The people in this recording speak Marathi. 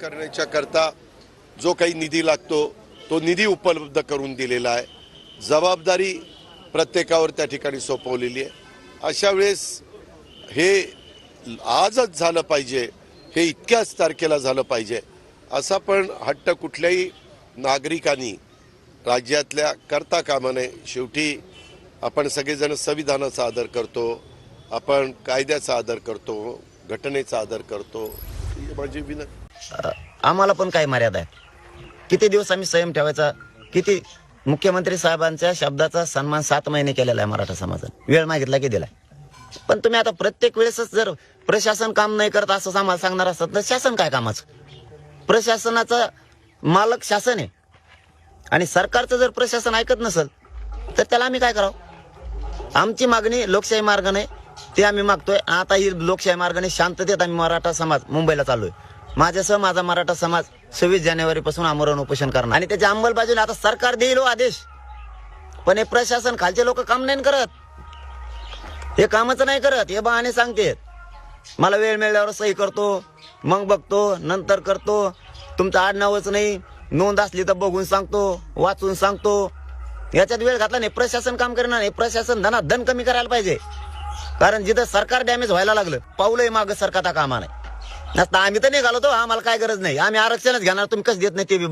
करण्याच्या करता जो काही निधी लागतो तो निधी उपलब्ध करून दिलेला आहे. जबाबदारी प्रत्येकावर त्या ठिकाणी सोपवलेली आहे. अशा वेळेस हे आजच झालं पाहिजे हे इतक्याच तारखेला झालं पाहिजे असा पण हट्ट कुठल्याही नागरिकांनी राज्यातल्या करता कामा नये. शेवटी आपण सगळेजण संविधानाचा आदर करतो आपण कायद्याचा आदर करतो घटनेचा आदर करतो. ही माझी विनंती आम्हाला पण काही मर्यादा आहे किती दिवस आम्ही संयम ठेवायचा? किती मुख्यमंत्री साहेबांच्या शब्दाचा सन्मान सात महिने केलेला आहे मराठा समाजात वेळ मागितला की दिलाय. पण तुम्ही आता प्रत्येक वेळेसच जर प्रशासन काम नाही करत असं आम्हाला सांगणार असतात तर शासन काय कामाचं? प्रशासनाचा मालक शासन आहे. आणि सरकारचं जर प्रशासन ऐकत नसेल तर त्याला आम्ही काय करावं? आमची मागणी लोकशाही मार्गाने ते आम्ही मागतोय. आता ही लोकशाही मार्गाने शांततेत आम्ही मराठा समाज मुंबईला चाललोय. माझ्यासह माझा मराठा समाज सव्वीस जानेवारी पासून आमरण उपोषण करणार. आणि त्याच्या अंमलबजावणी आता सरकार देईल हो आदेश. पण हे प्रशासन खालचे लोक काम नाही करत. हे कामच नाही करत हे बहाणे सांगतेत. मला वेळ मिळाल्यावर सही करतो मग बघतो नंतर करतो. तुमचं आडनावच नाही नोंद असली तर बघून सांगतो वाचून सांगतो. याच्यात वेळ घातला नाही प्रशासन काम करणार नाही प्रशासन धना धन कमी करायला पाहिजे. कारण जिथं सरकार डॅमेज व्हायला लागलं पाऊलही मागं सरकारचा कामा नाही नसता आम्ही तर निघालो तो आम्हाला काय गरज नाही. आम्ही आरक्षणच घेणार तुम्ही कसं देत नाही ते बी